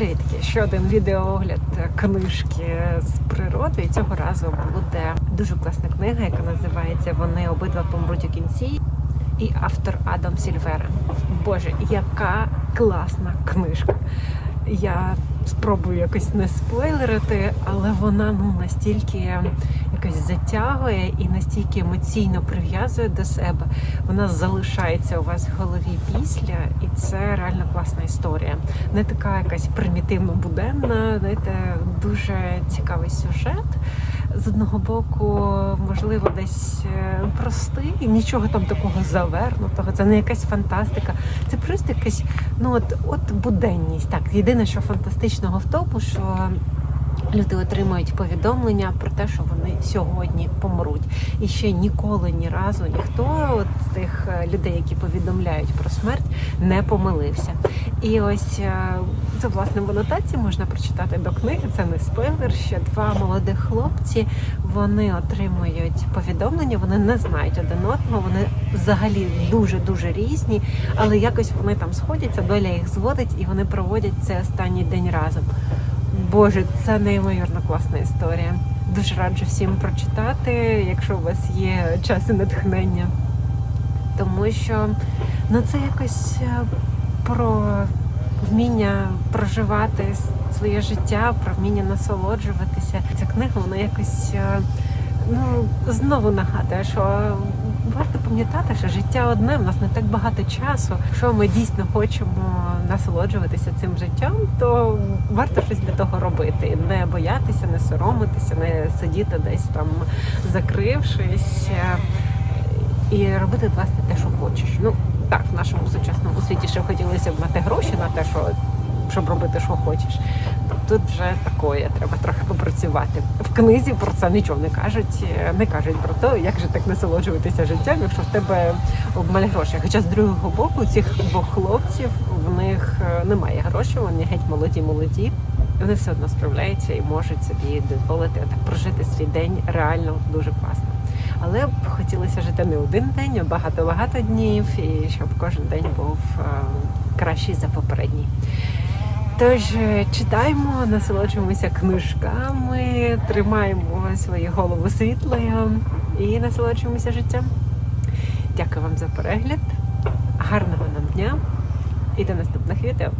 Привітки! Ще один відеоогляд книжки з природи. І цього разу буде дуже класна книга, яка називається Вони обидва помруть у кінці. І автор Адам Сільвера. Боже, яка класна книжка! Я спробую якось не спойлерити, але вона ну настільки якось затягує і настільки емоційно прив'язує до себе. Вона залишається у вас в голові після, і це реально класна історія. Не така якась примітивно буденна, знаєте, дуже цікавий сюжет. З одного боку, можливо, десь е, простий, нічого там такого завернутого. Це не якась фантастика. Це просто якась, ну от, от буденність. Так, єдине, що фантастичного в тому, що люди отримують повідомлення про те, що вони сьогодні помруть. І ще ніколи ні разу ніхто от з тих е, людей, які повідомляють про смерть, не помилився. І ось е, це власне в анотації можна прочитати до книги. Це не спойлер. Ще два молодих хлопці. Вони отримують повідомлення, вони не знають один одного. Вони взагалі дуже дуже різні, але якось вони там сходяться, доля їх зводить, і вони проводять цей останній день разом. Боже, це неймовірно класна історія. Дуже раджу всім прочитати, якщо у вас є час і натхнення. Тому що ну це якось е, про вміння проживати своє життя, про вміння насолоджуватися. Ця книга вона якось е, ну знову нагадує, що варто пам'ятати, що життя одне, в нас не так багато часу. Якщо ми дійсно хочемо насолоджуватися цим життям, то варто щось для того робити. Не боятися, не соромитися, не сидіти десь там закрившись. е, і робити власне те, що хочеш. Ну так, в нашому сучасному світі ще хотілося б мати гроші на те, що щоб робити, що хочеш. Тут вже такое, треба трохи попрацювати. Книзі про це нічого не кажуть. е, Не кажуть про те, як же так насолоджуватися життям, якщо в тебе обмаль грошей. Хоча з другого боку, цих двох хлопців в них е, немає грошей, вони геть молоді, молоді. Вони все одно справляються і можуть собі дозволити так прожити свій день реально дуже класно. Але б хотілося жити не один день, а багато-багато днів, і щоб кожен день був е, кращий за попередній. Тож е, читаємо, насолоджуємося книжками, тримаємо свою голову світлою і насолоджуємося життям. Дякую вам за перегляд, гарного нам дня і до наступних відео.